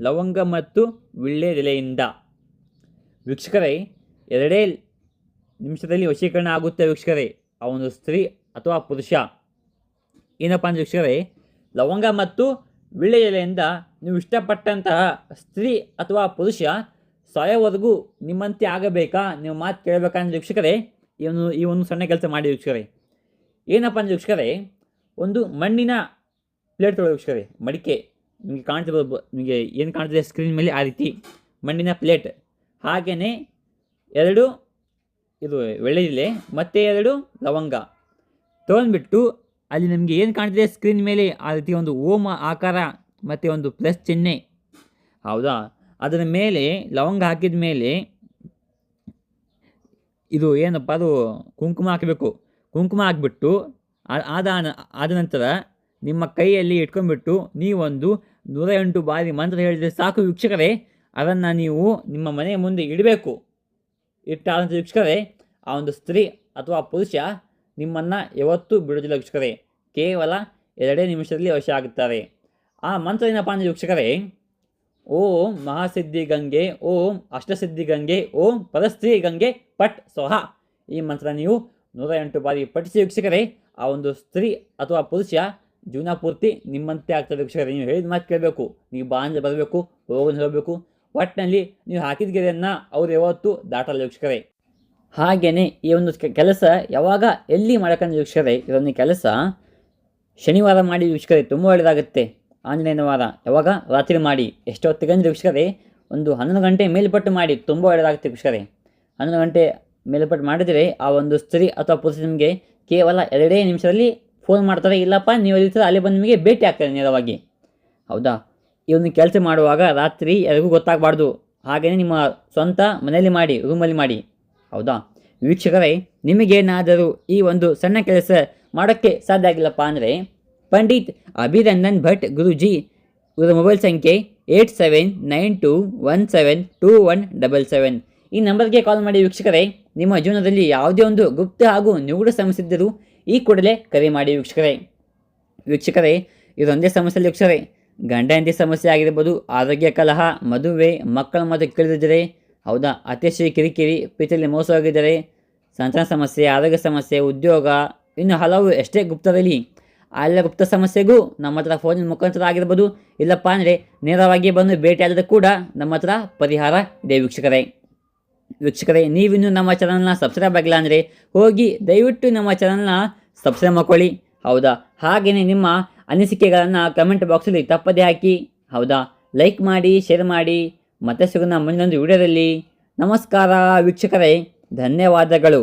ಲವಂಗ ಮತ್ತು ವಿಳ್ಳೆದೆಲೆಯಿಂದ ವೀಕ್ಷಕರೇ, ಎರಡೇ ನಿಮಿಷದಲ್ಲಿ ವಶೀಕರಣ ಆಗುತ್ತೆ ವೀಕ್ಷಕರೇ, ಆ ಒಂದು ಸ್ತ್ರೀ ಅಥವಾ ಪುರುಷ. ಏನಪ್ಪ ಅಂದರೆ ವೀಕ್ಷಕರೇ, ಲವಂಗ ಮತ್ತು ವಿಳ್ಳೆದೆಲೆಯಿಂದ ನೀವು ಇಷ್ಟಪಟ್ಟಂತಹ ಸ್ತ್ರೀ ಅಥವಾ ಪುರುಷ ಸಾಯೋವರೆಗೂ ನಿಮ್ಮಂತೆ ಆಗಬೇಕಾ? ನೀವು ಮಾತು ಕೇಳಬೇಕಂದ್ರೆ ವೀಕ್ಷಕರೇ, ಈ ಒಂದು ಈ ಒಂದು ಸಣ್ಣ ಕೆಲಸ ಮಾಡಿ ವೀಕ್ಷಕರೇ. ಏನಪ್ಪ ಅಂದರೆ ವೀಕ್ಷಕರೇ, ಒಂದು ಮಣ್ಣಿನ ಪ್ಲೇಟ್ ವೀಕ್ಷಕರೇ, ಮಡಿಕೆ. ನಿಮಗೆ ಕಾಣ್ತಿರ್ಬೋದು ನಿಮಗೆ ಏನು ಕಾಣ್ತಿದೆ ಸ್ಕ್ರೀನ್ ಮೇಲೆ ಆ ರೀತಿ ಮಣ್ಣಿನ ಪ್ಲೇಟ್ ಹಾಗೆಯೇ ಎರಡು ಇದು ಬೆಳ್ಳಿಲೆ ಮತ್ತು ಎರಡು ಲವಂಗ. ತೊಗೊಂಡ್ಬಿಟ್ಟು ಅಲ್ಲಿ ನಮಗೆ ಏನು ಕಾಣ್ತಿದೆ ಸ್ಕ್ರೀನ್ ಮೇಲೆ ಆ ರೀತಿ ಒಂದು ಓಮ ಆಕಾರ ಮತ್ತು ಒಂದು ಪ್ಲಸ್ ಚಿಹ್ನೆ. ಹೌದಾ? ಅದರ ಮೇಲೆ ಲವಂಗ ಹಾಕಿದ ಮೇಲೆ ಇದು ಏನಪ್ಪ ಅದು ಕುಂಕುಮ ಹಾಕಬೇಕು. ಕುಂಕುಮ ಹಾಕ್ಬಿಟ್ಟು ಆದ ಆದ ನಂತರ ನಿಮ್ಮ ಕೈಯಲ್ಲಿ ಇಟ್ಕೊಂಡ್ಬಿಟ್ಟು ನೀವೊಂದು ನೂರ ಎಂಟು ಬಾರಿ ಮಂತ್ರ ಹೇಳಿದರೆ ಸಾಕು ವೀಕ್ಷಕರೇ. ಅದನ್ನು ನೀವು ನಿಮ್ಮ ಮನೆ ಮುಂದೆ ಇಡಬೇಕು. ಇಟ್ಟಾದಂಥ ವೀಕ್ಷಕರೇ, ಆ ಒಂದು ಸ್ತ್ರೀ ಅಥವಾ ಪುರುಷ ನಿಮ್ಮನ್ನು ಯಾವತ್ತೂ ಬಿಡೋದಿಲ್ಲ ವೀಕ್ಷಕರೇ. ಕೇವಲ ಎರಡೇ ನಿಮಿಷದಲ್ಲಿ ವಶ ಆಗುತ್ತಾರೆ. ಆ ಮಂತ್ರ ಏನಪ್ಪ ಅಂದರೆ ವೀಕ್ಷಕರೇ, ಓಂ ಮಹಾಸಿದ್ಧಿ ಗಂಗೆ, ಓಂ ಅಷ್ಟಸಿದ್ಧಿ ಗಂಗೆ, ಓಂ ಪರಸ್ತ್ರೀ ಗಂಗೆ ಪಟ್ ಸೋಹ ಈ ಮಂತ್ರ ನೀವು ನೂರ ಎಂಟು ಬಾರಿ ಪಠಿಸಿ ವೀಕ್ಷಕರೇ, ಆ ಒಂದು ಸ್ತ್ರೀ ಅಥವಾ ಪುರುಷ ಜೀವನ ಪೂರ್ತಿ ನಿಮ್ಮಂತೆ ಆಗ್ತದೆ ವೀಕ್ಷಕರೇ. ನೀವು ಹೇಳಿದ ಮಾತು ಕೇಳಬೇಕು, ನೀವು ಬಾ ಬರಬೇಕು ಹೋಗೋದು ಹೇಳಬೇಕು ಒಟ್ಟಿನಲ್ಲಿ ನೀವು ಹಾಕಿದ ಗೆರೆಯನ್ನು ಅವ್ರು ಯಾವತ್ತೂ ದಾಟಲ್ಲ ವೀಕ್ಷಕರೇ. ಹಾಗೆಯೇ ಈ ಒಂದು ಕೆಲಸ ಯಾವಾಗ ಎಲ್ಲಿ ಮಾಡಕ್ಕಂದ್ರೆ ವೀಕ್ಷಕರೇ, ಇದೊಂದು ಕೆಲಸ ಶನಿವಾರ ಮಾಡಿ ವೀಕ್ಷಕರೇ, ತುಂಬ ಒಳ್ಳೆಯದಾಗುತ್ತೆ ಆಂಜನೇಯನ ವಾರ, ಯಾವಾಗ? ರಾತ್ರಿ ಮಾಡಿ. ಎಷ್ಟೊತ್ತಿಗೆ ಅಂದರೆ ವೀಕ್ಷಕರೇ, ಒಂದು ಹನ್ನೊಂದು ಗಂಟೆ ಮೇಲ್ಪಟ್ಟು ಮಾಡಿ, ತುಂಬ ಒಳ್ಳೆಯದಾಗುತ್ತೆ ವೀಕ್ಷಕರೇ. ಹನ್ನೊಂದು ಗಂಟೆ ಮೇಲ್ಪಟ್ಟು ಮಾಡಿದರೆ ಆ ಒಂದು ಸ್ತ್ರೀ ಅಥವಾ ಪುರುಷ ನಿಮಗೆ ಕೇವಲ ಎರಡೇ ನಿಮಿಷದಲ್ಲಿ ಫೋನ್ ಮಾಡ್ತಾರೆ, ಇಲ್ಲಪ್ಪ, ನೀವು ಇರ್ತೀರ ಅಲ್ಲಿ ಬಂದು ನಿಮಗೆ ಭೇಟಿ ಆಗ್ತಾರೆ ನೇರವಾಗಿ. ಹೌದಾ? ಈ ಕೆಲಸ ಮಾಡುವಾಗ ರಾತ್ರಿ ಯಾರಿಗೂ ಗೊತ್ತಾಗಬಾರ್ದು. ಹಾಗೆಯೇ ನಿಮ್ಮ ಸ್ವಂತ ಮನೆಯಲ್ಲಿ ಮಾಡಿ ರೂಮಲ್ಲಿ ಮಾಡಿ. ಹೌದಾ? ವೀಕ್ಷಕರೇ, ನಿಮಗೇನಾದರೂ ಈ ಒಂದು ಸಣ್ಣ ಕೆಲಸ ಮಾಡೋಕ್ಕೆ ಸಾಧ್ಯ ಆಗಿಲ್ಲಪ್ಪ ಅಂದರೆ, ಪಂಡಿತ್ ಅಭಿನಂದನ್ ಭಟ್ ಗುರುಜಿ ಇವರ ಮೊಬೈಲ್ ಸಂಖ್ಯೆ eight seven nine two one seven two one double seven. ಈ ನಂಬರ್ಗೆ ಕಾಲ್ ಮಾಡಿ ವೀಕ್ಷಕರೇ, ನಿಮ್ಮ ಜೀವನದಲ್ಲಿ ಯಾವುದೇ ಒಂದು ಗುಪ್ತ ಹಾಗೂ ನಿಗೂಢ ಸಮಸ್ಯೆ ಇದ್ದರೂ ಈ ಕೂಡಲೇ ಕರೆ ಮಾಡಿ ವೀಕ್ಷಕರೇ. ವೀಕ್ಷಕರೇ, ಇದೊಂದೇ ಸಮಸ್ಯೆ ವೀಕ್ಷಕರೇ. ಗಂಡ ಹೆಂಡತಿ ಸಮಸ್ಯೆ ಆಗಿರ್ಬೋದು, ಆರೋಗ್ಯ ಕಲಹ, ಮದುವೆ, ಮಕ್ಕಳ ಮಾತು ಕೇಳಿದರೆ, ಹೌದಾ? ಅತಿಶಯ ಕಿರಿಕಿರಿ ಪ್ರೀತಿಯಲ್ಲಿ ಮೋಸವಾಗಿದ್ದರೆ ಸಂತಾನ ಸಮಸ್ಯೆ, ಆರೋಗ್ಯ ಸಮಸ್ಯೆ, ಉದ್ಯೋಗ, ಇನ್ನು ಹಲವು ಎಷ್ಟೇ ಗುಪ್ತದಲ್ಲಿ ಆ ಎಲ್ಲ ಗುಪ್ತ ಸಮಸ್ಯೆಗೂ ನಮ್ಮ ಹತ್ರ ಫೋನಿನ ಮುಖಾಂತರ ಆಗಿರ್ಬೋದು. ಇಲ್ಲಪ್ಪ ಅಂದರೆ ನೇರವಾಗಿ ಬಂದು ಭೇಟಿಯಾದರೂ ಕೂಡ ನಮ್ಮ ಹತ್ರ ಪರಿಹಾರ ಇದೆ ವೀಕ್ಷಕರೇ. ವೀಕ್ಷಕರೇ ನೀವಿನ್ನೂ ನಮ್ಮ ಚಾನಲ್ನ ಸಬ್ಸ್ಕ್ರೈಬ್ ಆಗಿಲ್ಲ ಅಂದರೆ ಹೋಗಿ ದಯವಿಟ್ಟು ನಮ್ಮ ಚಾನಲ್ನ ಸಬ್ಸ್ಕ್ರೈಬ್ ಮಾಡ್ಕೊಳ್ಳಿ. ಹೌದಾ? ಹಾಗೆಯೇ ನಿಮ್ಮ ಅನಿಸಿಕೆಗಳನ್ನು ಕಮೆಂಟ್ ಬಾಕ್ಸಲ್ಲಿ ತಪ್ಪದೇ ಹಾಕಿ, ಹೌದಾ? ಲೈಕ್ ಮಾಡಿ ಶೇರ್ ಮಾಡಿ. ಮತ್ತೆ ಸಿಗೋಣ ಮುಂದಿನೊಂದು ವಿಡಿಯೋದಲ್ಲಿ. ನಮಸ್ಕಾರ ವೀಕ್ಷಕರೇ, ಧನ್ಯವಾದಗಳು.